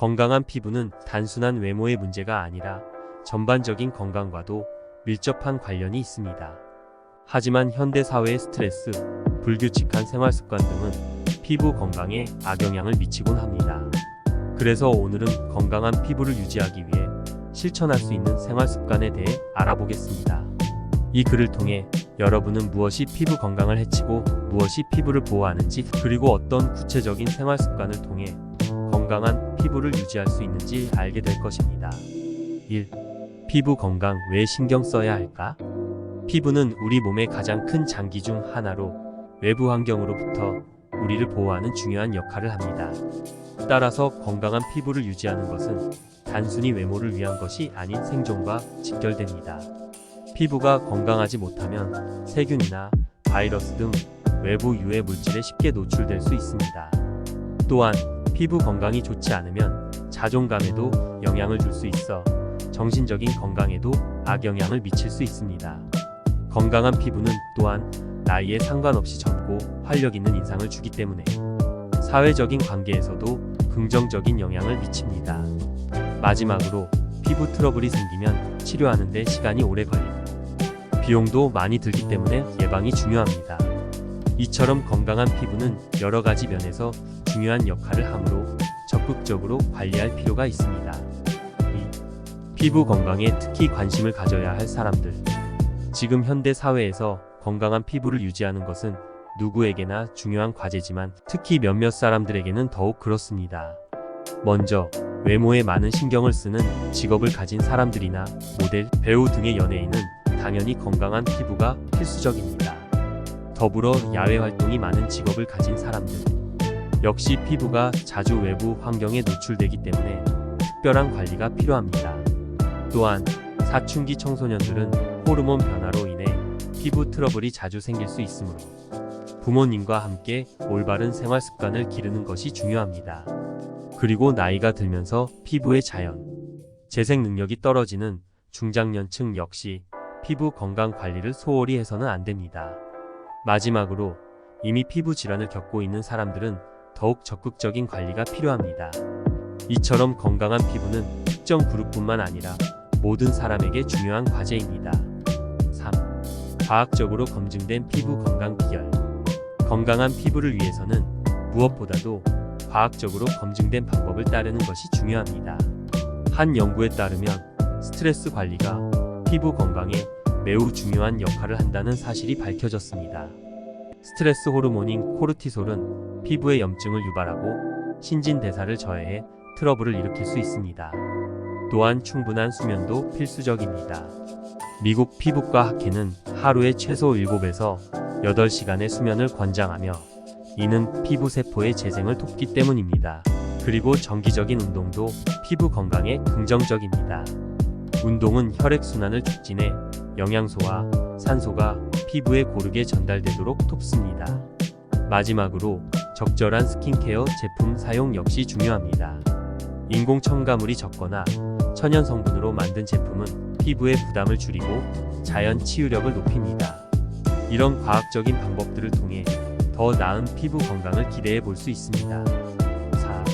건강한 피부는 단순한 외모의 문제가 아니라 전반적인 건강과도 밀접한 관련이 있습니다. 하지만 현대 사회의 스트레스, 불규칙한 생활 습관 등은 피부 건강에 악영향을 미치곤 합니다. 그래서 오늘은 건강한 피부를 유지하기 위해 실천할 수 있는 생활 습관에 대해 알아보겠습니다. 이 글을 통해 여러분은 무엇이 피부 건강을 해치고 무엇이 피부를 보호하는지 그리고 어떤 구체적인 생활 습관을 통해 건강한 피부를 유지할 수 있는지 알게 될 것입니다. 1. 피부 건강 왜 신경 써야 할까? 피부는 우리 몸의 가장 큰 장기 중 하나로 외부 환경으로부터 우리를 보호하는 중요한 역할을 합니다. 따라서 건강한 피부를 유지하는 것은 단순히 외모를 위한 것이 아닌 생존과 직결됩니다. 피부가 건강하지 못하면 세균이나 바이러스 등 외부 유해 물질에 쉽게 노출될 수 있습니다. 또한 피부 건강이 좋지 않으면 자존감에도 영향을 줄 수 있어 정신적인 건강에도 악영향을 미칠 수 있습니다. 건강한 피부는 또한 나이에 상관없이 젊고 활력 있는 인상을 주기 때문에 사회적인 관계에서도 긍정적인 영향을 미칩니다. 마지막으로 피부 트러블이 생기면 치료하는 데 시간이 오래 걸리고 비용도 많이 들기 때문에 예방이 중요합니다. 이처럼 건강한 피부는 여러 가지 면에서 중요한 역할을 하므로 적극적으로 관리할 필요가 있습니다. 2. 피부 건강에 특히 관심을 가져야 할 사람들. 지금 현대 사회에서 건강한 피부를 유지하는 것은 누구에게나 중요한 과제지만 특히 몇몇 사람들에게는 더욱 그렇습니다. 먼저 외모에 많은 신경을 쓰는 직업을 가진 사람들이나 모델, 배우 등의 연예인은 당연히 건강한 피부가 필수적입니다. 더불어 야외 활동이 많은 직업을 가진 사람들 역시 피부가 자주 외부 환경에 노출되기 때문에 특별한 관리가 필요합니다. 또한 사춘기 청소년들은 호르몬 변화로 인해 피부 트러블이 자주 생길 수 있으므로 부모님과 함께 올바른 생활 습관을 기르는 것이 중요합니다. 그리고 나이가 들면서 피부의 자연, 재생 능력이 떨어지는 중장년층 역시 피부 건강 관리를 소홀히 해서는 안 됩니다. 마지막으로 이미 피부 질환을 겪고 있는 사람들은 더욱 적극적인 관리가 필요합니다. 이처럼 건강한 피부는 특정 그룹뿐만 아니라 모든 사람에게 중요한 과제입니다. 3. 과학적으로 검증된 피부 건강 비결. 건강한 피부를 위해서는 무엇보다도 과학적으로 검증된 방법을 따르는 것이 중요합니다. 한 연구에 따르면 스트레스 관리가 피부 건강에 매우 중요한 역할을 한다는 사실이 밝혀졌습니다. 스트레스 호르몬인 코르티솔은 피부의 염증을 유발하고 신진대사를 저해해 트러블을 일으킬 수 있습니다. 또한 충분한 수면도 필수적입니다. 미국 피부과 학회는 하루에 최소 7에서 8시간의 수면을 권장하며 이는 피부 세포의 재생을 돕기 때문입니다. 그리고 정기적인 운동도 피부 건강에 긍정적입니다. 운동은 혈액순환을 촉진해 영양소와 산소가 피부에 고르게 전달되도록 돕습니다. 마지막으로 적절한 스킨케어 제품 사용 역시 중요합니다. 인공 첨가물이 적거나 천연 성분으로 만든 제품은 피부의 부담을 줄이고 자연 치유력을 높입니다. 이런 과학적인 방법들을 통해 더 나은 피부 건강을 기대해 볼 수 있습니다. 4.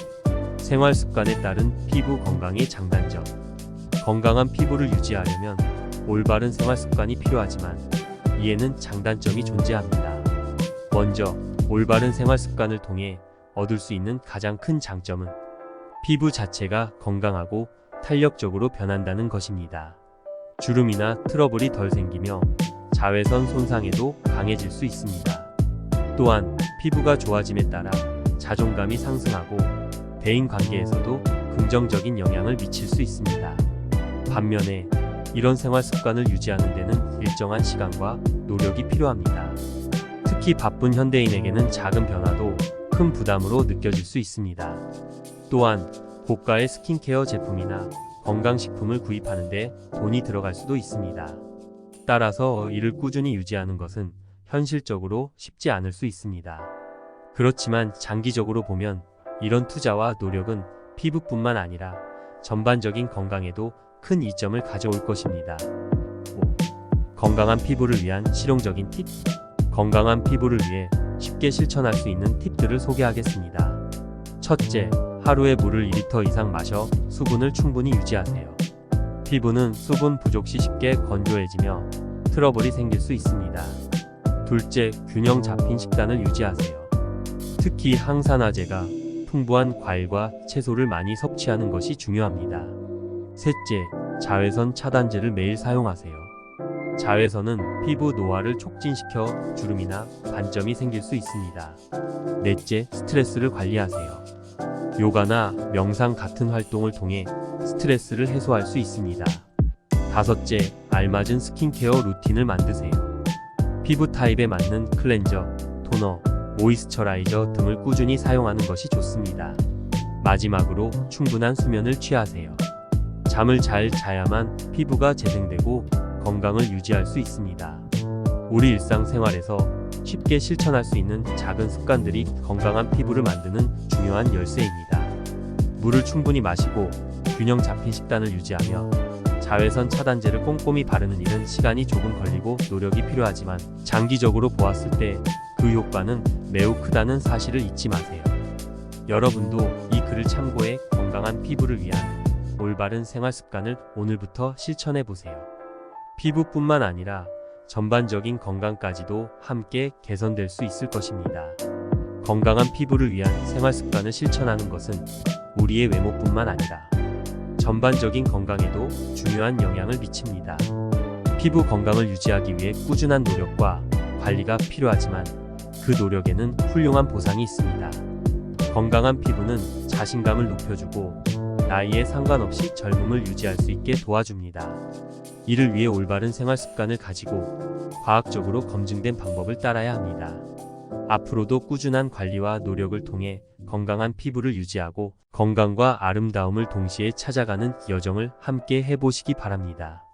생활 습관에 따른 피부 건강의 장단점. 건강한 피부를 유지하려면 올바른 생활 습관이 필요하지만 이에는 장단점이 존재합니다. 먼저 올바른 생활 습관을 통해 얻을 수 있는 가장 큰 장점은 피부 자체가 건강하고 탄력적으로 변한다는 것입니다. 주름이나 트러블이 덜 생기며 자외선 손상에도 강해질 수 있습니다. 또한 피부가 좋아짐에 따라 자존감이 상승하고 대인 관계에서도 긍정적인 영향을 미칠 수 있습니다. 반면에 이런 생활 습관을 유지하는 데는 일정한 시간과 노력이 필요합니다. 특히 바쁜 현대인에게는 작은 변화도 큰 부담으로 느껴질 수 있습니다. 또한 고가의 스킨케어 제품이나 건강식품을 구입하는데 돈이 들어갈 수도 있습니다. 따라서 이를 꾸준히 유지하는 것은 현실적으로 쉽지 않을 수 있습니다. 그렇지만 장기적으로 보면 이런 투자와 노력은 피부뿐만 아니라 전반적인 건강에도 큰 이점을 가져올 것입니다. 5. 건강한 피부를 위한 실용적인 팁. 건강한 피부를 위해 쉽게 실천할 수 있는 팁들을 소개하겠습니다. 첫째, 하루에 물을 2리터 이상 마셔 수분을 충분히 유지하세요. 피부는 수분 부족 시 쉽게 건조해지며 트러블이 생길 수 있습니다. 둘째, 균형 잡힌 식단을 유지하세요. 특히 항산화제가 풍부한 과일과 채소를 많이 섭취하는 것이 중요합니다. 셋째, 자외선 차단제를 매일 사용하세요. 자외선은 피부 노화를 촉진시켜 주름이나 반점이 생길 수 있습니다. 넷째, 스트레스를 관리하세요. 요가나 명상 같은 활동을 통해 스트레스를 해소할 수 있습니다. 다섯째, 알맞은 스킨케어 루틴을 만드세요. 피부 타입에 맞는 클렌저, 토너, 모이스처라이저 등을 꾸준히 사용하는 것이 좋습니다. 마지막으로 충분한 수면을 취하세요. 잠을 잘 자야만 피부가 재생되고 건강을 유지할 수 있습니다. 우리 일상생활에서 쉽게 실천할 수 있는 작은 습관들이 건강한 피부를 만드는 중요한 열쇠입니다. 물을 충분히 마시고 균형 잡힌 식단을 유지하며 자외선 차단제를 꼼꼼히 바르는 일은 시간이 조금 걸리고 노력이 필요하지만 장기적으로 보았을 때 그 효과는 매우 크다는 사실을 잊지 마세요. 여러분도 이 글을 참고해 건강한 피부를 위한 올바른 생활 습관을 오늘부터 실천해 보세요. 피부뿐만 아니라 전반적인 건강까지도 함께 개선될 수 있을 것입니다. 건강한 피부를 위한 생활 습관을 실천하는 것은 우리의 외모뿐만 아니라 전반적인 건강에도 중요한 영향을 미칩니다. 피부 건강을 유지하기 위해 꾸준한 노력과 관리가 필요하지만 그 노력에는 훌륭한 보상이 있습니다. 건강한 피부는 자신감을 높여주고 나이에 상관없이 젊음을 유지할 수 있게 도와줍니다. 이를 위해 올바른 생활 습관을 가지고 과학적으로 검증된 방법을 따라야 합니다. 앞으로도 꾸준한 관리와 노력을 통해 건강한 피부를 유지하고 건강과 아름다움을 동시에 찾아가는 여정을 함께 해보시기 바랍니다.